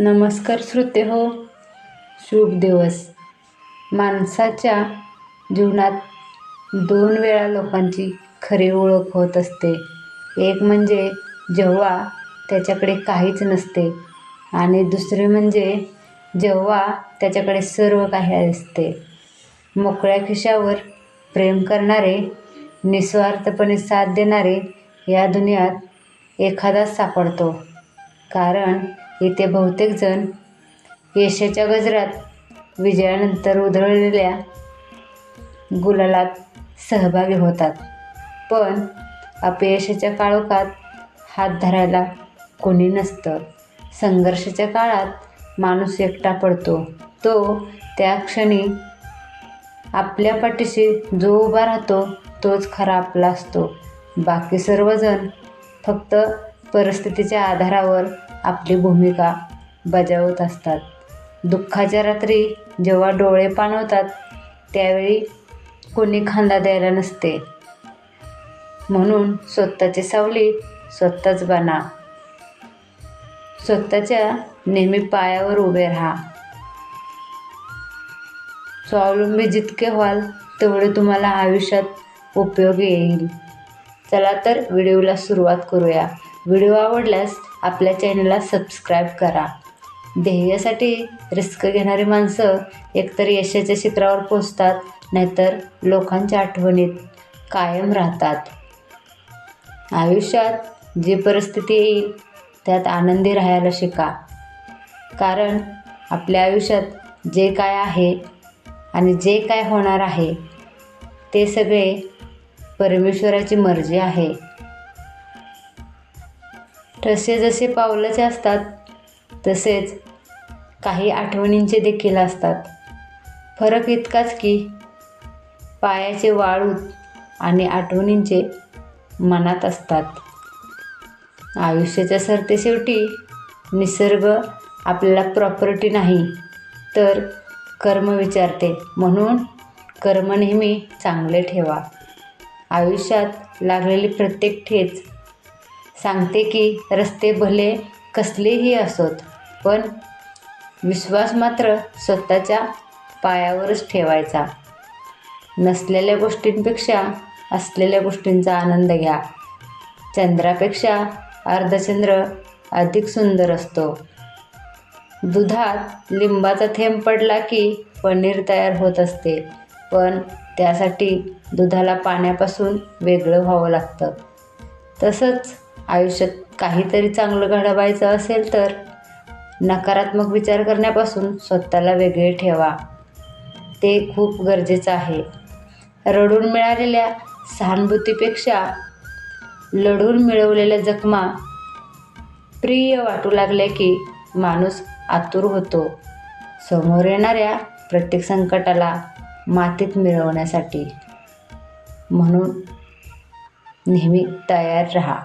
नमस्कार श्रोते हो. शुभ दिवस. माणसाच्या जीवनात दोन वेळा लोकांची खरी ओळख होत असते. एक म्हणजे जेव्हा त्याच्याकडे काहीच नसते आणि दुसरे म्हणजे जेव्हा त्याच्याकडे सर्व काही असते. मोकळ्या खिशावर प्रेम करणारे निस्वार्थपणे साथ देणारे या दुनियात एखादाच सापडतो. कारण इथे बहुतेक जण यशाच्या गजरात विजयानंतर उधळलेल्या गुलालात सहभागी होतात. पण अपयशाच्या काळोखात हात धरायला कोणी नसतं. संघर्षाच्या काळात माणूस एकटा पडतो. तो त्या क्षणी आपल्या पाठीशी जो उभा राहतो तोच खरा आपला असतो. बाकी सर्वजण फक्त परिस्थितीच्या आधारावर आपली भूमिका बजावत असतात. दुःखाच्या रात्री जेव्हा डोळे पाणवतात त्यावेळी कोणी खांदा द्यायला नसते. म्हणून स्वतःची सावली स्वतःच बना स्वतःच्या नेहमी पायावर उभे राहा. स्वावलंबी जितके व्हाल तेवढे तुम्हाला आयुष्यात उपयोगी येईल. चला तर व्हिडिओला सुरुवात करूया. व्हिडिओ आवडल्यास आपल्या चॅनलला सबस्क्राईब करा. ध्येयासाठी रिस्क घेणारी माणसं एकतर यशाच्या शिखरावर पोचतात नाहीतर लोकांच्या आठवणीत कायम राहतात. आयुष्यात जी परिस्थिती येईल त्यात आनंदी राहायला शिका. कारण आपल्या आयुष्यात जे काय आहे आणि जे काय होणार आहे ते सगळे परमेश्वराची मर्जी आहे. ठसे जसे पावलंचे असतात तसेच काही आठवणींचे देखील असतात. फरक इतकाच की पायाचे वाळूत आणि आठवणींचे मनात असतात. आयुष्याच्या सरतेशेवटी निसर्ग आपल्याला प्रॉपर्टी नाही तर कर्म विचारते. म्हणून कर्म नेहमी चांगले ठेवा. आयुष्यात लागलेली प्रत्येक ठेच सांगते की रस्ते भले कसलेही असोत पण विश्वास मात्र स्वतःच्या पायावरच ठेवायचा. नसलेल्या गोष्टींपेक्षा असलेल्या गोष्टींचा आनंद घ्या. चंद्रापेक्षा अर्धचंद्र अधिक सुंदर असतो. दुधात लिंबाचा थेंब पडला की पनीर तयार होत असते पण त्यासाठी दुधाला पाण्यापासून वेगळं व्हावं लागतं. तसंच आयुष्यात काहीतरी चांगलं घडवायचं असेल तर नकारात्मक विचार करण्यापासून स्वतःला वेगळे ठेवा. ते खूप गरजेचं आहे. रडून मिळालेल्या सहानुभूतीपेक्षा लढून मिळवलेल्या जखमा प्रिय वाटू लागल्या की माणूस आतुर होतो. समोर येणाऱ्या प्रत्येक संकटाला मातीत मिळवण्यासाठी. म्हणून नेहमी तयार राहा.